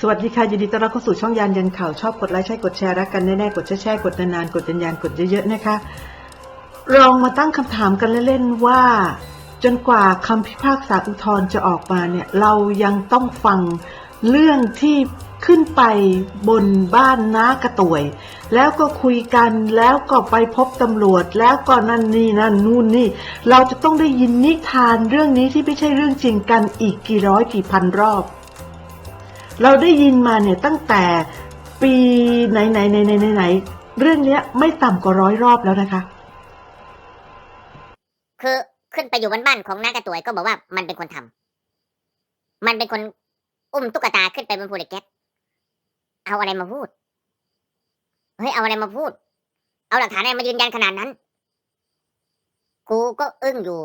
สวัสดีค่ะ ยินดีต้อนรับเข้าสู่ช่องยานยันข่าว ชอบกดไลค์ใช่กดแชร์รักกันแน่ๆกดแชร์ๆกดนานๆกดยันๆกดเยอะๆนะคะลองมาตั้งคำถามกันเล่นๆว่า จนกว่าคำพิพากษาอุทธรณ์จะออกมาเนี่ย เรายังต้องฟังเรื่องที่ขึ้นไปบนบ้านน้ากระต่วย แล้วก็คุยกันแล้วก็ไปพบตำรวจ แล้วก็นั่นนี่นั่นนู่นนี่ เราจะต้องได้ยินนิทานเรื่องนี้ที่ไม่ใช่เรื่องจริงกันอีกกี่ร้อยกี่พันรอบ เราได้ยินมาเนี่ยตั้งแต่ปีไหนไหนไหนไหนไหนไหนเรื่องเนี้ยไม่ต่ำกว่าร้อยรอบแล้วนะคะ คือขึ้นไปอยู่บนบ้านของน้ากระตวยก็บอกว่ามันเป็นคนทำมันเป็นคนอุ้มตุ๊กตาขึ้นไปบนภูเหล็กแก๊สเอาอะไรมาพูด เฮ้ยเอาอะไรมาพูด เอาหลักฐานอะไรมายืนยันขนาดนั้น กูก็อึ้งอยู่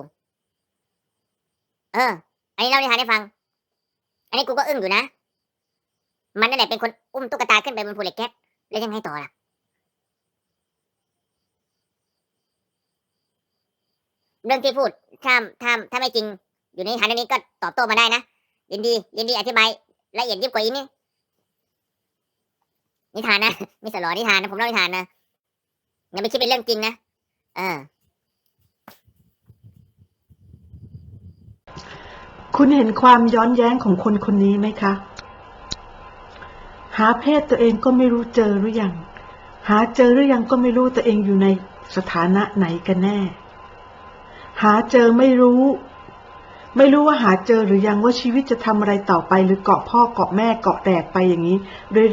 เออ อันนี้เล่านิทานให้ฟัง อันนี้กูก็อึ้งอยู่นะ มันนั่นแหละเป็นคนอุ้มตุ๊กตาขึ้นไปบนภูเหล็กแก๊สแล้วยังไงต่อล่ะ เรื่องที่พูดถ้าถ้าถ้าไม่จริง อยู่ในนิทานองนี้ก็ตอบโต้มาได้นะยินดี ยินดีอธิบายละเอียดยิบกว่าอีนี่นิทานนะมิสลอนิทานนะผมเล่านิทานนะอย่าไปคิดเป็นเรื่องจริงนะเออคุณเห็นความย้อนแย้งของคนคนนี้ไหมคะ หาเพศตัวเองก็ไม่รู้เจอหรือยัง หาเจอหรือยังก็ไม่รู้ตัวเองอยู่ในสถานะไหนกันแน่ หาเจอไม่รู้ ไม่รู้ว่าหาเจอหรือยังว่าชีวิตจะทำอะไรต่อไปหรือเกาะพ่อเกาะแม่เกาะแดกไปอย่างนี้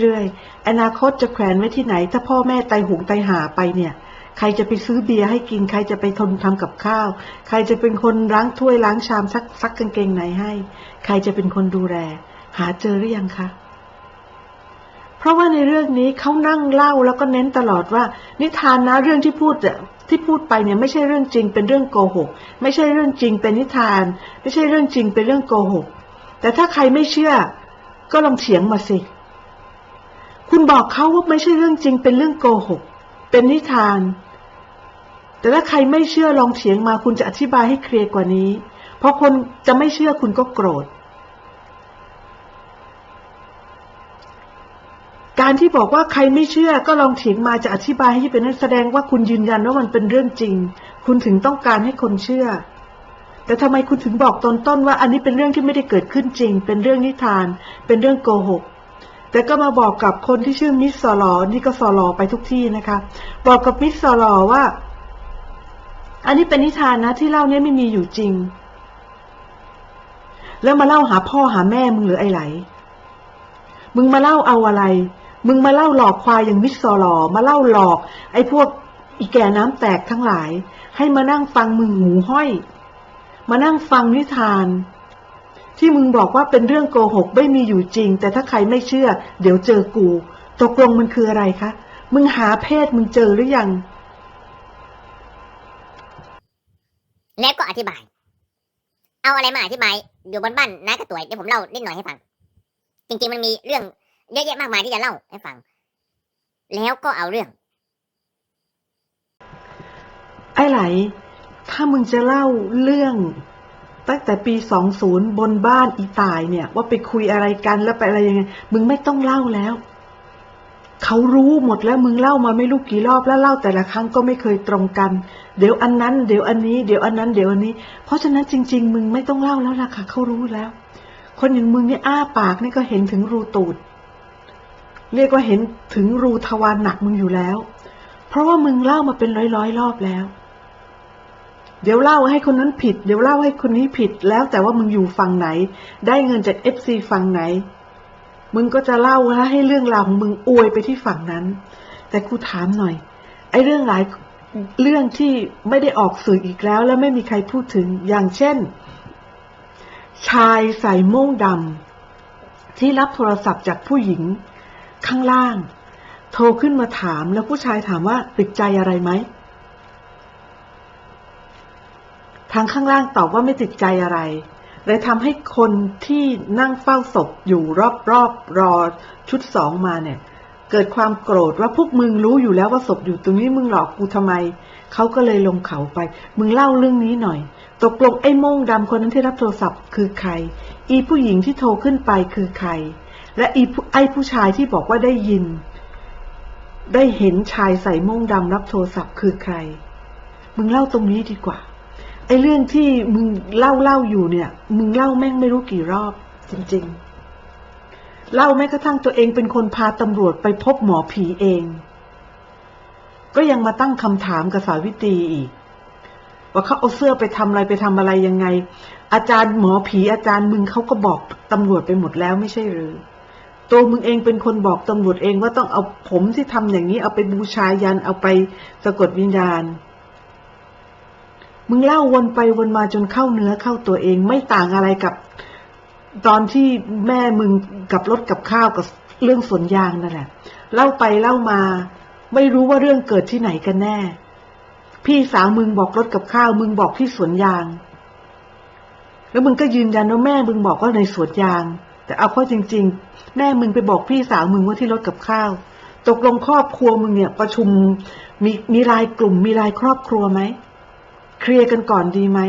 เรื่อยๆ อนาคตจะแขวนไว้ที่ไหน ถ้าพ่อแม่ไตหงไตหาไปเนี่ย ใครจะไปซื้อเบียร์ให้กิน ใครจะไปทนทำกับข้าว ใครจะเป็นคนล้างถ้วยล้างชามซักซักกางเกงในให้ ใครจะเป็นคนดูแล หาเจอหรือยังคะ เพราะว่าในเรื่องนี้เขานั่งเล่าแล้วก็เน้นตลอดว่า นิทานนะเรื่องที่พูดที่พูดไปเนี่ยไม่ใช่เรื่องจริงเป็นเรื่องโกหก ไม่ใช่เรื่องจริงเป็นนิทาน ไม่ใช่เรื่องจริงเป็นเรื่องโกหก แต่ถ้าใครไม่เชื่อ ก็ลองเถียงมาสิ คุณบอกเขาว่าไม่ใช่เรื่องจริงเป็นเรื่องโกหก เป็นนิทาน แต่ถ้าใครไม่เชื่อลองเถียงมาคุณจะอธิบายให้เคลียร์กว่านี้ เพราะคนจะไม่เชื่อคุณก็โกรธ การที่บอกว่าใครไม่เชื่อก็ลองเถียงมาจะอธิบายให้เป็นนักแสดงว่าคุณยืนยันว่ามันเป็นเรื่องจริง คุณถึงต้องการให้คนเชื่อ แต่ทำไมคุณถึงบอกตอนต้นว่าอันนี้เป็นเรื่องที่ไม่ได้เกิดขึ้นจริง เป็นเรื่องนิทาน เป็นเรื่องโกหก แต่ก็มาบอกกับคนที่ชื่อมิสซอลอนี่ก็ซอลอไปทุกที่นะคะ บอกกับมิสซอลอว่า อันนี้เป็นนิทานนะที่เล่าเนี้ยไม่มีอยู่จริง แล้วมาเล่าหาพ่อหาแม่มึงหรือไอ้ไหลมึงมาเล่าเอาอะไร มึงมาเล่าหลอกควายอย่างมิสซอลอมาเล่าหลอก ไอ้พวกอีแก่น้ำแตกทั้งหลาย ให้มานั่งฟังมึงหูห้อย มานั่งฟังนิทาน ที่มึงบอกว่าเป็นเรื่องโกหกไม่มีอยู่จริง แต่ถ้าใครไม่เชื่อ เดี๋ยวเจอกู ตกลงมันคืออะไรคะ มึงหาเพศมึงเจอหรือยัง แล้วก็อธิบาย เอาอะไรมาอธิบาย อยู่บนบ้านน้ากระต่วยเดี๋ยวผมเล่านิดหน่อยให้ฟัง จริงๆมันมีเรื่อง เยอะแยะมากมายที่จะเล่าให้ฟัง แล้วก็เอาเรื่อง ไอ้ไหล ถ้ามึงจะเล่าเรื่อง ตั้งแต่ปีสองศูนย์บนบ้านอีตายเนี่ย ว่าไปคุยอะไรกันแล้วไปอะไรยังไง มึงไม่ต้องเล่าแล้วเขารู้หมดแล้วมึงเล่ามาไม่รู้กี่รอบแล้วเล่าแต่ละครั้งก็ไม่เคยตรงกัน เดี๋ยวอันนั้น เดี๋ยวอันนี้เดี๋ยวอันนั้นเดี๋ยวอันนี้ เพราะฉะนั้นจริง ๆ มึงไม่ต้องเล่าแล้วล่ะค่ะเขารู้แล้ว คนอย่างมึงเนี่ยอ้าปากนี่ก็เห็นถึงรูตูด เรียกว่าเห็นถึงรูทวารหนักมึงอยู่แล้ว เพราะว่ามึงเล่ามาเป็นร้อยร้อยๆรอบแล้ว เดี๋ยวเล่าให้คนนั้นผิด เดี๋ยวเล่าให้คนนี้ผิด แล้วแต่ว่ามึงอยู่ฝั่งไหน ได้เงินจากเอฟซีฝั่งไหน มึงก็จะเล่าให้เรื่องราวของมึงอวยไปที่ฝั่งนั้น แต่กูถามหน่อย ไอ้เรื่องหลายเรื่องที่ไม่ได้ออกสื่ออีกแล้ว และไม่มีใครพูดถึงอย่างเช่น ชายใส่โม่งดำที่รับโทรศัพท์จากผู้หญิง ข้างล่าง โทรขึ้นมาถามแล้วผู้ชายถามว่าติดใจอะไรไหม ทางข้างล่างตอบว่าไม่ติดใจอะไรเลยทำให้คนที่นั่งเฝ้าศพอยู่รอบๆรอชุดสองมาเนี่ย เกิดความโกรธว่าพวกมึงรู้อยู่แล้วว่าศพอยู่ตรงนี้มึงหลอกกูทำไม เขาก็เลยลงเขาไป มึงเล่าเรื่องนี้หน่อย ตกลงไอ้โม่งดำคนนั้นที่รับโทรศัพท์คือใคร อีผู้หญิงที่โทรขึ้นไปคือใคร และไอ้ผู้ชายที่บอกว่าได้ยิน ได้เห็นชายใส่ม่งดำรับโทรศัพท์คือใคร มึงเล่าตรงนี้ดีกว่า ไอ้เรื่องที่มึงเล่าเล่าอยู่เนี่ย มึงเล่าแม่งไม่รู้กี่รอบ จริง ๆ เล่าแม้กระทั่งตัวเองเป็นคนพาตำรวจไปพบหมอผีเอง ก็ยังมาตั้งคำถามกับสาวิตรีอีกว่าเขาเอาเสื้อไปทำอะไรไปทำอะไรยังไง อาจารย์หมอผีอาจารย์มึงเขาก็บอกตำรวจไปหมดแล้วไม่ใช่หรือ ตัวมึงเองเป็นคนบอกตำรวจเองว่าต้องเอาผมที่ทำอย่างนี้เอาไปบูชายันเอาไปสะกดวิญญาณ มึงเล่าวนไปวนมาจนเข้าเนื้อเข้าตัวเองไม่ต่างอะไรกับ ตอนที่แม่มึงกับรถกับข้าวกับเรื่องสวนยางนั่นแหละ เล่าไปเล่ามา ไม่รู้ว่าเรื่องเกิดที่ไหนกันแน่ พี่สาวมึงบอกรถกับข้าว มึงบอกที่สวนยาง แล้วมึงก็ยืนยันว่าแม่มึงบอกว่าในสวนยาง แต่เอาเข้อจริง ๆ แม่มึงไปบอกพี่สาวมึงว่าที่รถกับข้าว ตกลงครอบครัวมึงเนี่ยประชุมมีมีรายกลุ่มมีรายครอบครัวไหมเคลียร์กันก่อนดีไหม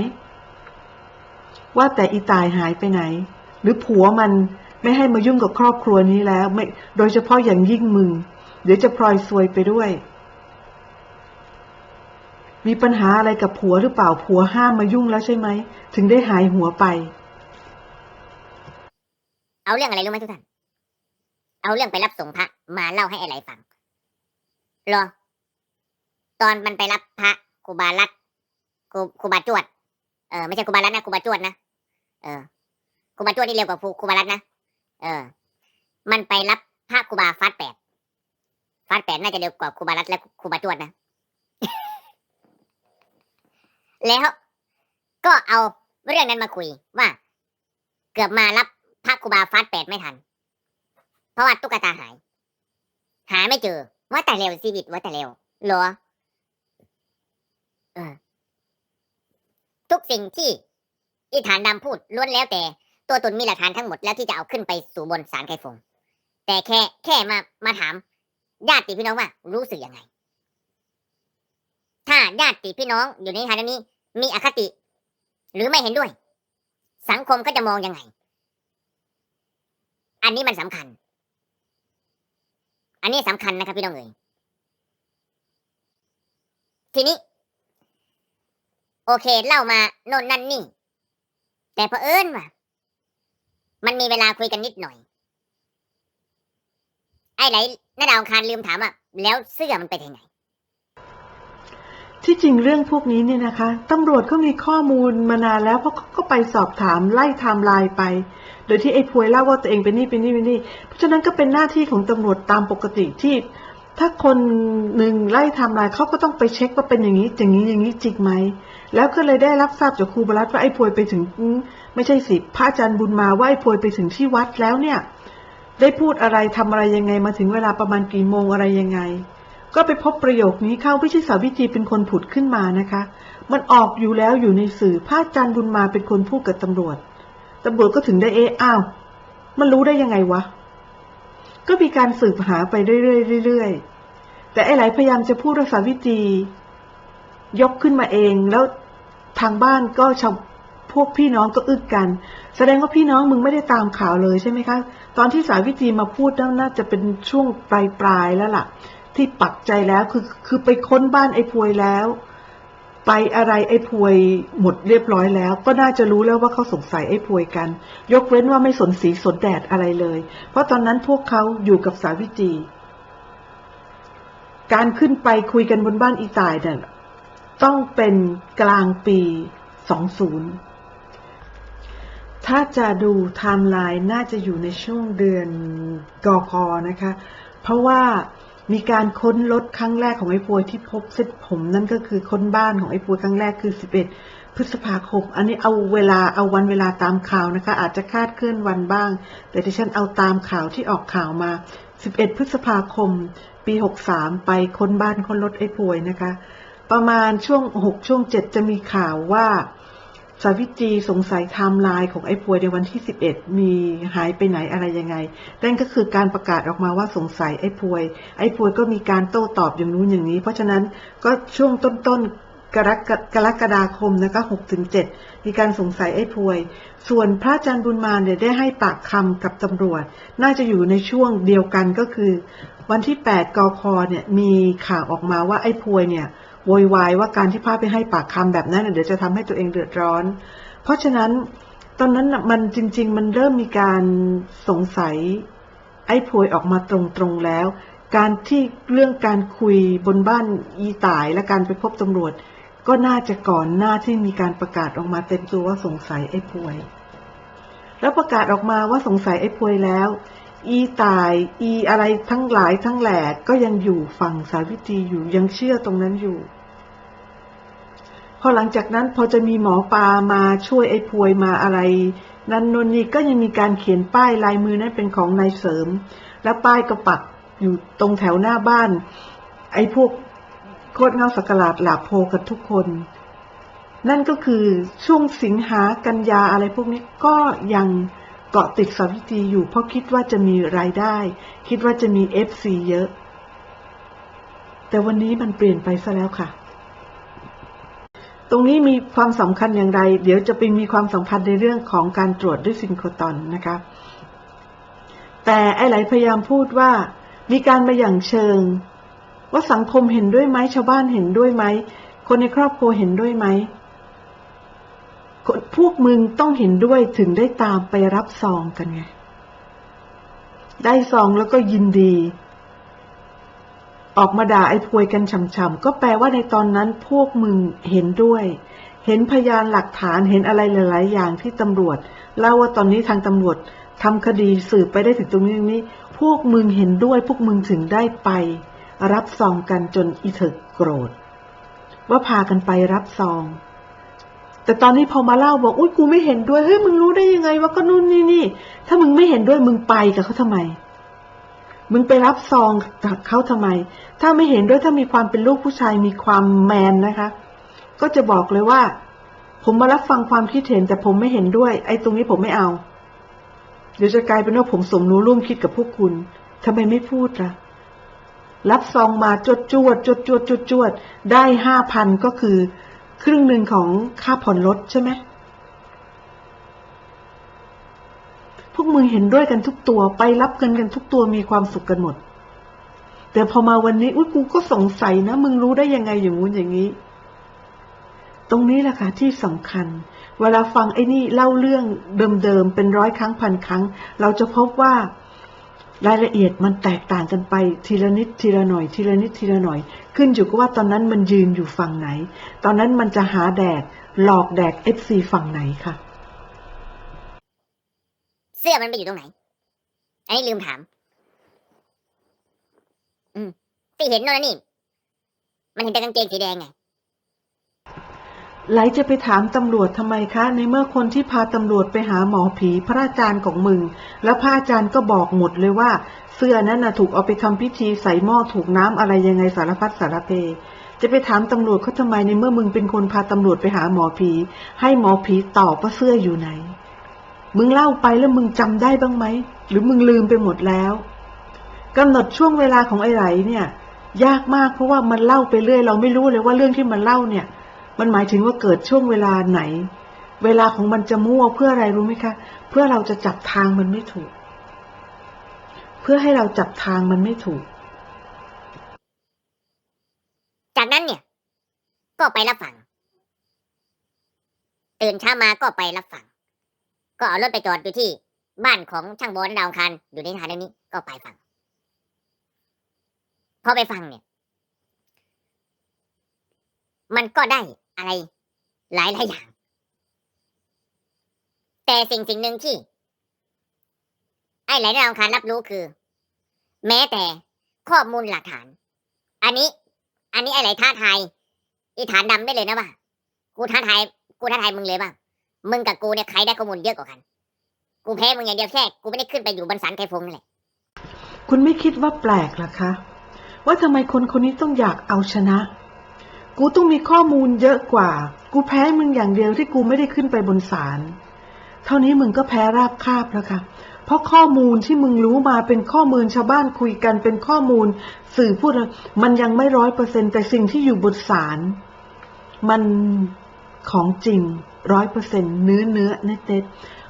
ว่าแต่อีตายหายไปไหน หรือผัวมันไม่ให้มายุ่งกับครอบครัวนี้แล้วไม่โดยเฉพาะอย่างยิ่งมึง เดี๋ยวจะพลอยซวยไปด้วย มีปัญหาอะไรกับผัวหรือเปล่าผัวห้ามมายุ่งแล้วใช่ไหม ถึงได้หายหัวไป เอาเรื่องอะไรรู้ไหมทุกท่าน เอาเรื่องไปรับส่งพระมาเล่าให้ไอ้ไหลฟัง รอ ตอนมันไปรับพระครูบารัตครูครูบาจวด เออไม่ใช่ครูบารัตนะครูบาจวดนะ เออครูบาจวดนี่เร็วกว่าครูคูบารัตนะ เออ มันไปรับพระครูบาฟาดแปดฟาดแปดน่าจะเร็วกว่าครูบารัตและครูบาจวดนะ แล้วก็เอาเรื่องนั้นมาคุยว่า เกือบมารับ พระครูบาฟาดแปดไม่ทัน เพราะว่าตุ๊กตาหาย หาไม่เจอว่าแต่เร็วชีวิตว่าแต่เร็วหรอเออทุกสิ่งที่อีฐานดำพูดล้วนแล้วแต่ ตัวตนมีหลักฐานทั้งหมดแล้วที่จะเอาขึ้นไปสู่บนศาลไกรฟง แต่แค่แค่มามาถามญาติพี่น้องว่า รู้สึกยังไง ถ้าญาติพี่น้องอยู่ในฐานะนี้ มีอคติ หรือไม่เห็นด้วย สังคมก็จะมองยังไง อันนี้มันสำคัญ อันนี้สำคัญนะครับพี่น้องเอ๋ยทีนี้ โอเคเล่ามาโน่นนั่นนี่ แต่เผอิญว่ามันมีเวลาคุยกันนิดหน่อย ไอ้ไหนน้าดาวคารลืมถามว่าแล้วเสื้อมันไปทางไหน ที่จริงเรื่องพวกนี้เนี่ยนะคะตำรวจเขามีข้อมูลมานานแล้วเพราะเขาก็ไปสอบถามไล่ไทม์ไลน์ไป โดยที่ไอ้พวยเล่าว่าตัวเองเป็นนี่เป็นนี่เป็นนี่ เพราะฉะนั้นก็เป็นหน้าที่ของตำรวจตามปกติที่ ถ้าคนหนึ่งไล่ไทม์ไลน์เขาก็ต้องไปเช็คว่าเป็นอย่างนี้อย่างนี้อย่างนี้จริงไหมแล้วก็เลยได้รับทราบจากครูบรัตว่าไอ้พวยไปถึงไม่ใช่สิพระอาจารย์บุญมาว่าไอ้พวยไปถึงที่วัดแล้วเนี่ย ได้พูดอะไรทำอะไรยังไงมาถึงเวลาประมาณกี่โมงอะไรยังไง ก็ไปพบประโยคนี้เข้าไม่ใช่สาวิตรีเป็นคนผุดขึ้นมานะคะ มันออกอยู่แล้วอยู่ในสื่อพระอาจารย์บุญมาเป็นคนพูดกับตำรวจตำรวจก็ถึงได้เอะอ้าว มันรู้ได้ยังไงวะ ก็มีการสืบหาไปเรื่อยๆเรื่อยๆแต่ไอ้ไหลพยายามจะพูดว่าสาวิตรียกขึ้นมาเองแล้วทางบ้านก็ชาวพวกพี่น้องก็อึกกัน แสดงว่าพี่น้องมึงไม่ได้ตามข่าวเลยใช่ไหมคะ ตอนที่สาวิตรีมาพูดน่าจะเป็นช่วงปลายๆแล้วล่ะ ที่ปักใจแล้วคือคือไปค้นบ้านไอ้พวยแล้ว ไปอะไรไอ้พวยหมดเรียบร้อยแล้ว ก็น่าจะรู้แล้วว่าเขาสงสัยไอ้พวยกัน ยกเว้นว่าไม่สนสีสนแดดอะไรเลย เพราะตอนนั้นพวกเขาอยู่กับสาวิตรีการขึ้นไปคุยกันบนบ้านอีตายเนี่ยต้องเป็นกลางปี20ถ้าจะดูไทม์ไลน์น่าจะอยู่ในช่วงเดือนกกนะคะ เพราะว่า มีการค้นรถครั้งแรกของไอ้ปวยที่พบเส้นผมนั่นก็คือค้นบ้านของไอ้ปวยครั้งแรกคือ 11 พฤษภาคม อันนี้เอาเวลาเอาวันเวลาตามข่าวนะคะ อาจจะคาดเคลื่อนวันบ้าง แต่ที่ฉันเอาตามข่าวที่ออกข่าวมา 11 พฤษภาคม ปี 63 ไปค้นบ้านค้นรถไอ้ปวยนะคะ ประมาณช่วง 6 ช่วง 7 จะมีข่าวว่า สาวิตรีสงสัยไทม์ไลน์ของไอ้พวยในวันที่ 11 มีหายไปไหนอะไรยังไง นั่นก็คือการประกาศออกมาว่าสงสัยไอ้พวย ไอ้พวยก็มีการโต้ตอบอย่างนู้นอย่างนี้ เพราะฉะนั้นก็ช่วงต้นๆกรกกรกฎาคมนะคะ6ถึง7มีการสงสัยไอ้พวย ส่วนพระอาจารย์บุญมาเนี่ยได้ให้ปากคำกับตำรวจ น่าจะอยู่ในช่วงเดียวกันก็คือ วันที่ 8กคเนี่ยมีข่าวออกมาว่าไอ้พวยเนี่ย โวยวายว่าการที่พระไปให้ปากคำแบบนั้นน่ะเดี๋ยวจะทำให้ตัวเองเดือดร้อน เพราะฉะนั้นตอนนั้นน่ะมันจริง ๆ มันเริ่มมีการสงสัย ไอ้พวยออกมาตรงๆแล้ว การที่เรื่องการคุยบนบ้านอีตายและการไปพบตำรวจ ก็น่าจะก่อนหน้าที่มีการประกาศออกมาเต็มตัวว่าสงสัยไอ้พวย แล้วประกาศออกมาว่าสงสัยไอ้พวยแล้ว อีตายอีอะไรทั้งหลายทั้งแหล่ก็ยังอยู่ฝั่งสาวิตรีอยู่ยังเชื่อตรงนั้นอยู่ พอหลังจากนั้นพอจะมีหมอปลามาช่วยไอ้พวยมาอะไรนันนนนี่ก็ยังมีการเขียนป้ายลายมือนั้นเป็นของนายเสริม แล้วป้ายก็ปักอยู่ตรงแถวหน้าบ้าน ไอ้พวกโคตรเงาสักหลาดหลาโพกันทุกคน นั่นก็คือช่วงสิงหากันยาอะไรพวกนี้ก็ยัง เกาะติดสาวิตรีอยู่เพราะคิดว่าจะมีรายได้ คิดว่าจะมีเอฟซีเยอะ แต่วันนี้มันเปลี่ยนไปซะแล้วค่ะ ตรงนี้มีความสำคัญอย่างไร เดี๋ยวจะไปมีความสัมพันธ์ในเรื่องของการตรวจด้วยซินโครตอนนะคะแต่ไอ้ไหลพยายามพูดว่ามีการมาอย่างเชิง ว่าสังคมเห็นด้วยไหมชาวบ้านเห็นด้วยไหม คนในครอบครัวเห็นด้วยไหม คนพวกมึงต้องเห็นด้วยถึงได้ตามไปรับซองกันไง ได้ซองแล้วก็ยินดี ออกมาด่าไอ้พวยกันช่ำๆก็แปลว่าในตอนนั้นพวกมึงเห็นด้วย เห็นพยานหลักฐานเห็นอะไรหลาย ๆ อย่างที่ตำรวจเล่าว่าตอนนี้ทางตำรวจทำคดีสืบไปได้ถึงตรงนี้ตรงนี้ พวกมึงเห็นด้วย พวกมึงถึงได้ไป รับซองกันจนอีเถิกโกรธ ว่าพากันไปรับซอง แต่ตอนนี้พอมาเล่าบอกอุ้ยกูไม่เห็นด้วยเฮ้ยมึงรู้ได้ยังไงว่าก็นู่นนี่นี่ ถ้ามึงไม่เห็นด้วยมึงไปกับเขาทำไม มึงไปรับซองกับเขาทำไม ถ้าไม่เห็นด้วยถ้ามีความเป็นลูกผู้ชายมีความแมนนะคะ ก็จะบอกเลยว่า ผมมารับฟังความคิดเห็นแต่ผมไม่เห็นด้วย ไอ้ตรงนี้ผมไม่เอา เดี๋ยวจะกลายเป็นว่าผมสมรู้ร่วมคิดกับพวกคุณทำไมไม่พูดล่ะ รับซองมาจดจวดจดจวดจวดจวดได้ห้าพันก็คือ ครึ่งหนึ่งของค่าผ่อนรถใช่ไหมพวกมึงเห็นด้วยกันทุกตัวไปรับเงินกันทุกตัวมีความสุขกันหมด แต่พอมาวันนี้อุ้ยกูก็สงสัยนะ มึงรู้ได้ยังไงอย่างงู้นอย่างนี้ ตรงนี้แหละค่ะที่สำคัญ เวลาฟังไอ้นี่เล่าเรื่องเดิมๆเป็นร้อยครั้งพันครั้ง เราจะพบว่า รายละเอียดมันแตกต่างกันไปทีละนิดทีละหน่อย ทีละนิดทีละหน่อย ขึ้นอยู่กับว่าตอนนั้นมันยืนอยู่ฝั่งไหน ตอนนั้นมันจะหาแดกหลอกแดกเอฟซีฝั่งไหนค่ะ เสื้อมันไปอยู่ตรงไหน อันนี้ลืมถาม อืมที่เห็นโน่นนะนี่ มันเห็นแต่กางเกงสีแดงไง ไหลจะไปถามตำรวจทำไมคะ ในเมื่อคนที่พาตำรวจไปหาหมอผีพระอาจารย์ของมึง แล้วพระอาจารย์ก็บอกหมดเลยว่า เสื้อนั้นน่ะถูกเอาไปทำพิธีใส่หม้อถูกน้ำอะไรยังไงสารพัดสารเพ จะไปถามตำรวจเขาทำไมในเมื่อมึงเป็นคนพาตำรวจไปหาหมอผี ให้หมอผีตอบว่าเสื้ออยู่ไหน มึงเล่าไปแล้วมึงจำได้บ้างไหม หรือมึงลืมไปหมดแล้วกำหนดช่วงเวลาของไอ้ไหลเนี่ย ยากมากเพราะว่ามันเล่าไปเรื่อย เราไม่รู้เลยว่าเรื่องที่มันเล่าเนี่ย มันหมายถึงว่าเกิดช่วงเวลาไหน เวลาของมันจะมั่วเพื่ออะไรรู้ไหมคะ เพื่อเราจะจับทางมันไม่ถูก เพื่อให้เราจับทางมันไม่ถูก จากนั้นเนี่ย ก็ไปรับฟัง ตื่นเช้ามาก็ไปรับฟัง ก็เอารถไปจอดอยู่ที่บ้านของช่างบอลดาวคันอยู่ในทางเรื่องนี้ก็ไปฟัง พอไปฟังเนี่ย มันก็ได้ อะไร หลายหลายอย่าง แต่สิ่งสิ่งหนึ่งที่ ไอ้หลายดาวอังคารรับรู้คือ แม้แต่ข้อมูลหลักฐาน อันนี้ อันนี้ไอ้หลายท้าทายอีฐานดำได้เลยนะว่ากูท้าทายกูท้าทายมึงเลยบ้ามึงกับกูเนี่ยใครได้ข้อมูลเยอะกว่ากัน กูแพ้มึงอย่างเดียวแค่กูไม่ได้ขึ้นไปอยู่บนสันไคฟงนั่นแหละคุณไม่คิดว่าแปลกหรอคะ ว่าทำไมคนคนนี้ต้องอยากเอาชนะ กูต้องมีข้อมูลเยอะกว่า กูแพ้มึงอย่างเดียวที่กูไม่ได้ขึ้นไปบนศาล เท่านี้มึงก็แพ้ราบคาบแล้วค่ะ เพราะข้อมูลที่มึงรู้มาเป็นข้อมูลชาวบ้านคุยกันเป็นข้อมูล สื่อพูดมันยังไม่ร้อยเปอร์เซ็นแต่สิ่งที่อยู่บนศาลมันของจริงร้อยเปอร์เซ็นเนื้อเนื้อเน็ตเน็ต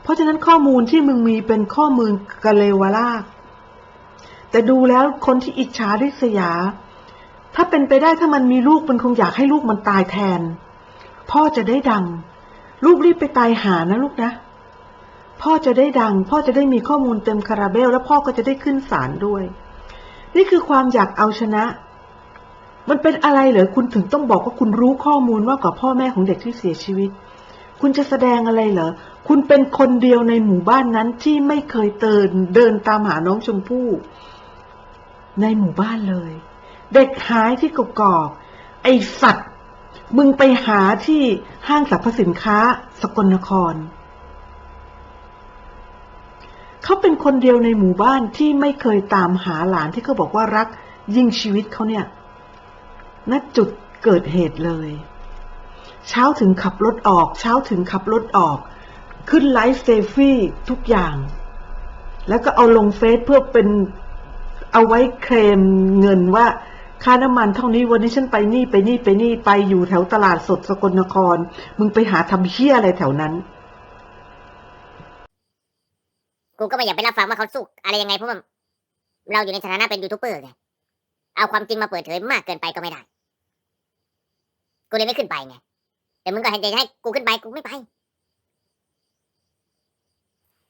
เพราะฉะนั้นข้อมูลที่มึงมีเป็นข้อมูลกะเลวลากแต่ดูแล้วคนที่อิจฉาริษยา ถ้าเป็นไปได้ถ้ามันมีลูกมันคงอยากให้ลูกมันตายแทน พ่อจะได้ดัง ลูกรีบไปตายหานะลูกนะ พ่อจะได้ดัง พ่อจะได้มีข้อมูลเต็มคาราเบล แล้วพ่อก็จะได้ขึ้นศาลด้วย นี่คือความอยากเอาชนะ มันเป็นอะไรเหรอคุณถึงต้องบอกว่าคุณรู้ข้อมูลมากกว่าพ่อแม่ของเด็กที่เสียชีวิต คุณจะแสดงอะไรเหรอคุณเป็นคนเดียวในหมู่บ้านนั้นที่ไม่เคยเดินเดินตามหาน้องชมพู่ในหมู่บ้านเลย เด็กหายที่กกอก ไอสัตว์ มึงไปหาที่ห้างสรรพสินค้าสกลนคร เขาเป็นคนเดียวในหมู่บ้านที่ไม่เคยตามหาหลานที่เขาบอกว่ารักยิ่งชีวิตเขาเนี่ยณจุดเกิดเหตุเลย เช้าถึงขับรถออก เช้าถึงขับรถออก ขึ้นไลฟ์เซฟี่ทุกอย่าง แล้วก็เอาลงเฟซเพื่อเป็นเอาไว้เคลมเงินว่า ค่าน้ำมันเท่านี้วันนี้ฉันไปนี่ไปนี่ไปนี่ไปอยู่แถวตลาดสดสกลนคร มึงไปหาทำเฮี้ยอะไรแถวนั้น กูก็ไม่อยากไปรับฟังว่าเขาสุกอะไรยังไงเพราะว่าเราอยู่ในฐานะเป็นยูทูบเบอร์ไงเอาความจริงมาเปิดเผยมากเกินไปก็ไม่ได้ กูเลยไม่ขึ้นไปไงแต่มึงก็เห็นใจให้กูขึ้นไปกูไม่ไป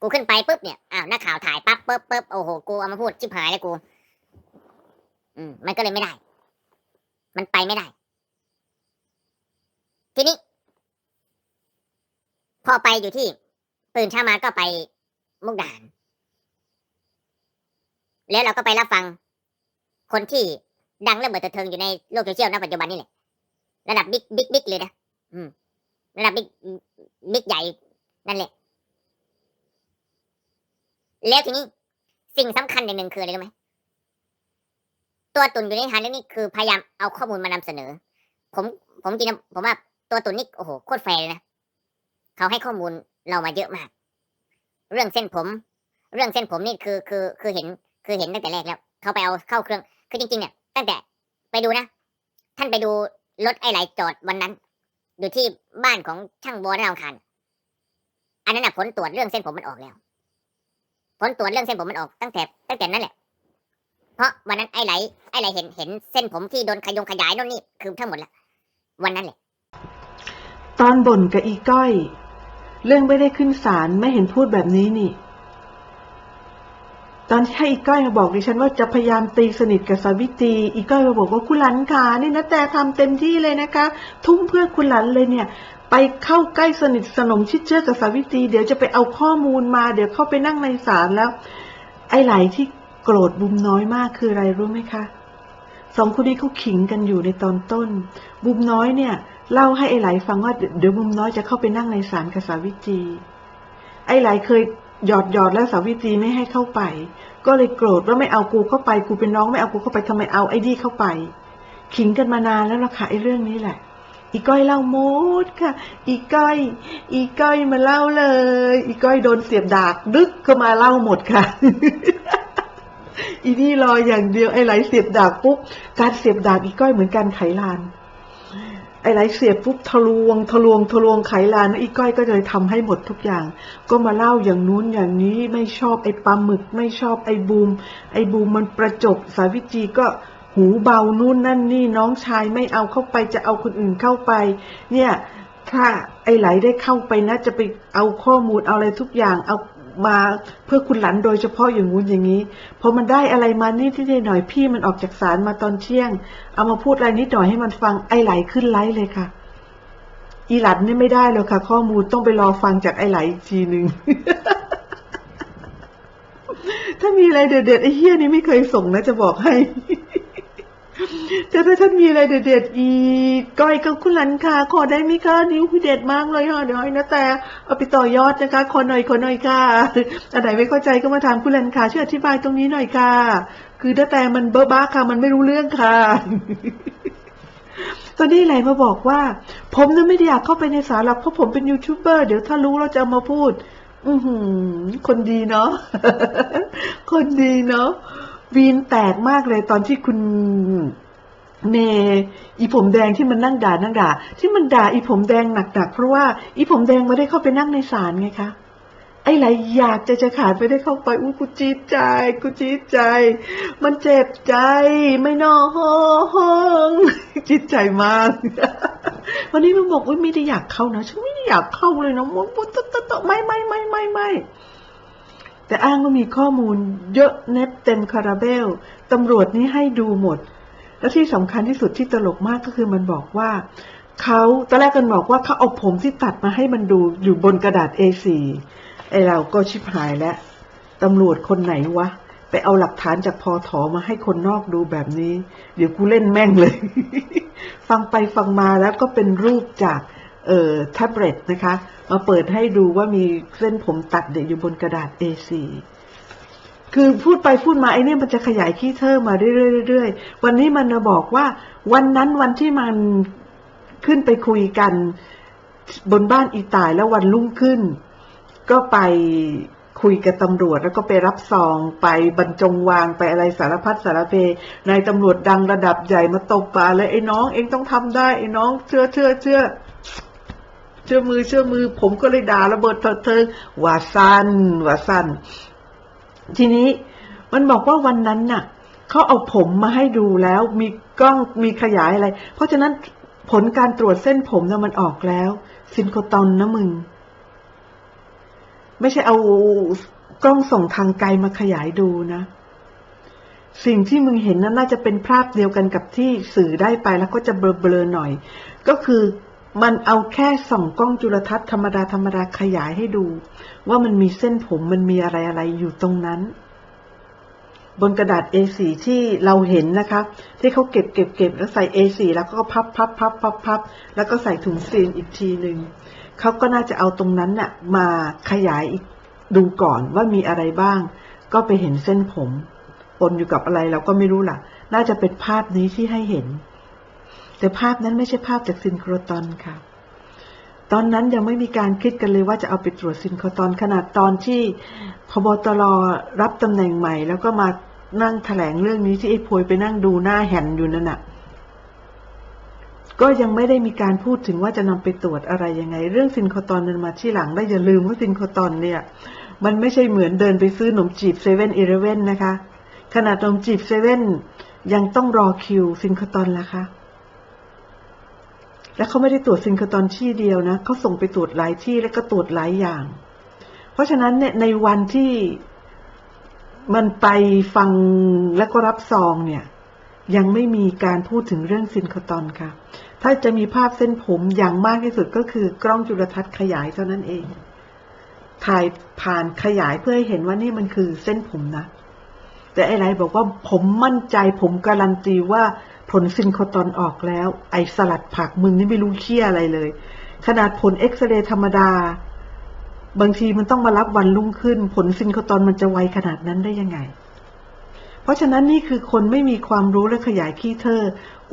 กูขึ้นไปปุ๊บเนี่ยอ้าวนักข่าวถ่ายปั๊บปุ๊บปุ๊บโอ้โหกูเอามาพูดชิบหายเลยกู อืมมันก็เลยไม่ได้ มันไปไม่ได้ ทีนี้ พอไปอยู่ที่ตื่นเช้ามาก็ไปมุกดาหารแล้วเราก็ไปรับฟัง คนที่ดังรื่องเบิดเทิงอยู่ในโลกโซเชียลณปัจจุบันนี่แหละระดับบิ๊กบิ๊กบิ๊กเลยนะอืมระดับบิ๊กบิ๊กใหญ่นั่นแหละ แล้วทีนี้สิ่งสำคัญอย่างหนึ่งคืออะไรรู้ไหม ตัวตุนอยู่ในฐานเรื่องนี้คือพยายามเอาข้อมูลมานำเสนอ ผมผมจริงผมว่าตัวตุนนี่โอ้โหโคตรแฟร์เลยนะเขาให้ข้อมูลเรามาเยอะมาก เรื่องเส้นผม เรื่องเส้นผมนี่คือคือคือเห็นคือเห็นตั้งแต่แรกแล้ว เขาไปเอาเข้าเครื่อง คือจริงๆเนี่ยตั้งแต่ไปดูนะ ท่านไปดูรถไอ้ไหลจอดวันนั้น อยู่ที่บ้านของช่างบอในอังคารอันนั้นนะผลตรวจเรื่องเส้นผมมันออกแล้ว ผลตรวจเรื่องเส้นผมมันออกตั้งแต่ตั้งแต่นั้นแหละ เพราะวันนั้นไอ้ไหลไอ้ไหลเห็นเห็นเส้นผมที่โดนขยงขยายโน่นนี่คือทั้งหมดละวันนั้นแหละ ตอนบ่นกับอีก้อย เรื่องไม่ได้ขึ้นศาลไม่เห็นพูดแบบนี้นี่ ตอนที่ให้อีก้อยมาบอกดิฉันว่าจะพยายามตีสนิทกับสาวิตรีอีก้อยมาบอกว่าคุณหลันขานี่นะแต่ทำเต็มที่เลยนะคะ ทุ่มเพื่อคุณหลันเลยเนี่ยไปเข้าใกล้สนิทสนมชิดเชื่อกับสาวิตรีเดี๋ยวจะไปเอาข้อมูลมา เดี๋ยวเข้าไปนั่งในศาลแล้ว ไอ้ไหลที่ โกรธบุมน้อยมากคืออะไรรู้ไหมคะสองคนนี้เขาขิงกันอยู่ในตอนต้น บุมน้อยเนี่ย เล่าให้ไอ้ไหลฟังว่าเดี๋ยวบุมน้อยจะเข้าไปนั่งในศาลกับสาวิตรีไอ้ไหลเคยหยอดหยอดแล้วสาวิตรีไม่ให้เข้าไป ก็เลยโกรธว่าไม่เอากูเข้าไปกูเป็นน้องไม่เอากูเข้าไปทำไมเอาไอ้ดีเข้าไป ขิงกันมานานแล้วล่ะค่ะไอ้เรื่องนี้แหละ อีก้อยเล่าหมดค่ะ อีก้อย อีก้อยมาเล่าเลย อีก้อยโดนเสียบดากดึกก็มาเล่าหมดค่ะ อีนี่รออย่างเดียวไอ้ไหลเสียบดากปุ๊บการเสียบดากอีก้อยเหมือนการไขลาน ไอ้ไหลเสียบปุ๊บทะลวง ทะลวงทะลวงไขลานแล้วอีก้อยก็เลยทำให้หมดทุกอย่าง ก็มาเล่าอย่างนู้นอย่างนี้ไม่ชอบไอ้ปลาหมึก ไม่ชอบไอ้บูม ไอ้บูมมันประจบสาวิจีก็หูเบานู่นนั่นนี่น้องชายไม่เอาเข้าไปจะเอาคนอื่นเข้าไป เนี่ยถ้าไอ้ไหลได้เข้าไปนะจะไปเอาข้อมูลเอาอะไรทุกอย่างเอา มาเพื่อคุณหลันโดยเฉพาะอย่างงู้นอย่างนี้พอมันได้อะไรมานี่ที่หน่อยพี่มันออกจากศาลมาตอนเที่ยง เอามาพูดอะไรนิดหน่อยให้มันฟังไอไหลขึ้นไลฟ์เลยค่ะ อีหลันนี่ไม่ได้แล้วค่ะ ข้อมูลต้องไปรอฟังจากไอไหลอีกทีหนึ่งถ้ามีอะไรเด็ดๆไอเฮี้ยนี่ไม่เคยส่งนะจะบอกให้ แต่ถ้าท่านมีอะไรเด็ดๆอีก้อยกับคุณหลันค่ะ ขอได้ไหมคะนิ้วพี่เด็ดมากเลยค่ะเดี๋ยวให้นะแต่เอาไปต่อยอดนะคะขอหน่อยขอหน่อยค่ะอันไหนไม่เข้าใจก็มาถามคุณหลันค่ะช่วยอธิบายตรงนี้หน่อยค่ะ คือถ้าแต่มันเบ้อบ้าค่ะ มันไม่รู้เรื่องค่ะตอนนี้ไหลมาบอกว่า ผมนั้นไม่ได้อยากเข้าไปในศาลหรอกเพราะผมเป็นยูทูบเบอร์เดี๋ยวถ้ารู้เราจะเอามาพูด อือหือ คนดีเนาะคนดีเนาะวีนแตกมากเลยตอนที่คุณ เมอีผมแดงที่มันนั่งด่านั่งด่า ที่มันด่าอีผมแดงหนักๆเพราะว่าอีผมแดงไม่ได้เข้าไปนั่งในศาลไงคะไอ้ไหลอยากจะจะขาดไปได้เข้าไปอู้กูจี๊ดใจ กูจี๊ดใจ มันเจ็บใจ ไม่นอห้องจี๊ดใจมาก วันนี้มันบอกว่าไม่ได้อยากเข้านะฉันไม่ได้อยากเข้าเลยนะมันมันตตตไม่ไม่ไม่ไม่ไม่แต่อ้างว่ามีข้อมูลเยอะเน็ตเต็มคาราเบลตำรวจนี่ให้ดูหมด และที่สำคัญที่สุดที่ตลกมากก็คือมันบอกว่าเขาตอนแรกกันบอกว่าเขาเอาผมที่ตัดมาให้มันดูอยู่บนกระดาษ A4 ไอเราก็ชิบหายแล้วตำรวจคนไหนวะ ไปเอาหลักฐานจากพอถอมาให้คนนอกดูแบบนี้ เดี๋ยวกูเล่นแม่งเลย ฟังไปฟังมาแล้วก็เป็นรูปจากเอ่อแท็บเล็ตนะคะ มาเปิดให้ดูว่ามีเส้นผมตัดเด็กอยู่บนกระดาษ A4 คือพูดไปพูดมาไอ้นี่มันจะขยายขี้เทอมาเรื่อยๆเรื่อยๆวันนี้มันมาบอกว่า วันนั้นวันที่มันขึ้นไปคุยกัน บนบ้านอีตายแล้ววันรุ่งขึ้น ก็ไปคุยกับตำรวจแล้วก็ไปรับซองไปบรรจงวางไปอะไรสารพัดสารเพนายตำรวจดังระดับใหญ่มาตบปลาเลยไอ้น้องเองต้องทำได้ไอ้น้องเชื่อเชื่อเชื่อเชื่อมือเชื่อมือ ผมก็เลยด่าระเบิดเถิดเทิงว่าสั้นว่าสั้น ทีนี้มันบอกว่าวันนั้นน่ะเขาเอาผมมาให้ดูแล้วมีกล้องมีขยายอะไร เพราะฉะนั้นผลการตรวจเส้นผมน่ะมันออกแล้ว ซินโคตอนนะมึง ไม่ใช่เอากล้องส่งทางไกลมาขยายดูนะ สิ่งที่มึงเห็นนั้นน่าจะเป็นภาพเดียวกันกับที่สื่อได้ไปแล้วก็จะเบลอๆหน่อย ก็คือ มันเอาแค่ส่องกล้องจุลทรรศน์ธรรมดาธรรมดาขยายให้ดู ว่ามันมีเส้นผมมันมีอะไรอะไรอยู่ตรงนั้น บนกระดาษ A4 ที่เราเห็นนะคะ ที่เขาเก็บเก็บเก็บแล้วใส่ A4 แล้วก็พับพับพับพับพับแล้วก็ใส่ถุงซีนอีกทีหนึ่งเขาก็น่าจะเอาตรงนั้นน่ะ มาขยายอีกดูก่อนว่ามีอะไรบ้าง ก็ไปเห็นเส้นผมปนอยู่กับอะไรเราก็ไม่รู้ล่ะ น่าจะเป็นภาพนี้ที่ให้เห็น แต่ภาพนั้นไม่ใช่ภาพจากซินโครตอนค่ะ ตอนนั้นยังไม่มีการคิดกันเลยว่าจะเอาไปตรวจซินโครตอนขนาดตอนที่พบตรรับตำแหน่งใหม่ แล้วก็มานั่งแถลงเรื่องนี้ที่ไอ้พวยไปนั่งดูหน้าแห่นอยู่นั่นน่ะก็ยังไม่ได้มีการพูดถึงว่าจะนำไปตรวจอะไรยังไง เรื่องซินโครตอนนั้นมาที่หลังได้อย่าลืมว่าซินโครตอนเนี่ย มันไม่ใช่เหมือนเดินไปซื้อขนมจีบเซเว่นอีเลเว่นนะคะ ขนาดขนมจีบเซเว่นยังต้องรอคิวซินโครตอนละคะ และเขาไม่ได้ตรวจซินโครตอนที่เดียวนะเขาส่งไปตรวจหลายที่และก็ตรวจหลายอย่าง เพราะฉะนั้นเนี่ยในวันที่มันไปฟังและก็รับซองเนี่ย ยังไม่มีการพูดถึงเรื่องซินโครตอนค่ะ ถ้าจะมีภาพเส้นผมอย่างมากที่สุดก็คือกล้องจุลทรรศน์ขยายเท่านั้นเอง ถ่ายผ่านขยายเพื่อให้เห็นว่านี่มันคือเส้นผมนะ แต่ไอ้ไรบอกว่าผมมั่นใจผมการันตีว่า ผลซินโครตอนออกแล้ว ไอสลัดผักมึงนี่ไม่รู้เคี้ยอะไรเลย ขนาดผลเอ็กซเรย์ธรรมดา บางทีมันต้องมารับวันรุ่งขึ้น ผลซินโครตอนมันจะไวขนาดนั้นได้ยังไง เพราะฉะนั้นนี่คือคนไม่มีความรู้และขยายขี้เธอ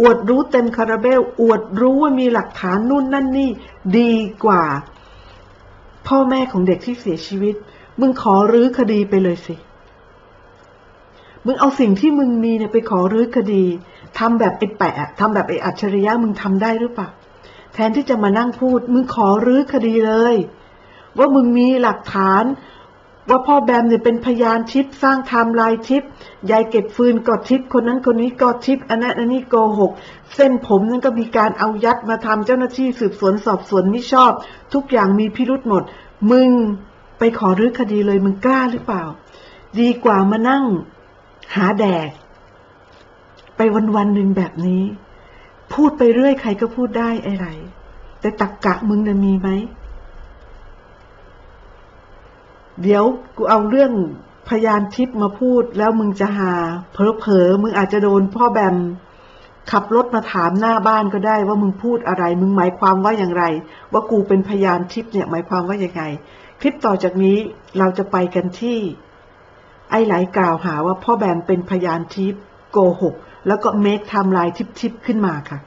อวดรู้เต็มคาราเบล อวดรู้ว่ามีหลักฐานนู่นนั่นนี่ ดีกว่า พ่อแม่ของเด็กที่เสียชีวิต มึงขอรื้อคดีไปเลยสิมึงเอาสิ่งที่มึงมีเนี่ยไปขอรื้อคดี ทำแบบไอ้แปะทำแบบไอ้อัจฉริยะมึงทำได้หรือเปล่าแทนที่จะมานั่งพูด มึงขอรื้อคดีเลย ว่ามึงมีหลักฐาน ว่าพ่อแบมเนี่ยเป็นพยานทิพย์สร้างไทม์ไลน์ทิพย์ยายเก็บฟืนก็ทิพย์คนนั้นคนนี้ก็ทิพย์อันนั้นอันนี้โกหก เส้นผมนั้นก็มีการเอายัดมาทำเจ้าหน้าที่สืบสวนสอบสวนไม่ชอบ ทุกอย่างมีพิรุษหมด มึงไปขอรื้อคดีเลยมึงกล้าหรือเปล่า ดีกว่ามานั่ง หาแดก ไปวันวันหนึ่งแบบนี้ พูดไปเรื่อยใครก็พูดได้ไอ้ไรแต่ตักกะมึงน่ะมีไหม เดี๋ยวกูเอาเรื่องพยานทิพย์มาพูดแล้วมึงจะหาเผลอๆมึงอาจจะโดนพ่อแบม ขับรถมาถามหน้าบ้านก็ได้ว่ามึงพูดอะไร มึงหมายความว่าอย่างไร ว่ากูเป็นพยานทิพย์เนี่ยหมายความว่าอย่างไง คลิปต่อจากนี้เราจะไปกันที่ ไอ้ไหลกล่าวหาว่าพ่อแบมเป็นพยานทิพย์โกหก แล้วก็เมคไทม์ไลน์ทิพย์ๆขึ้นมาค่ะ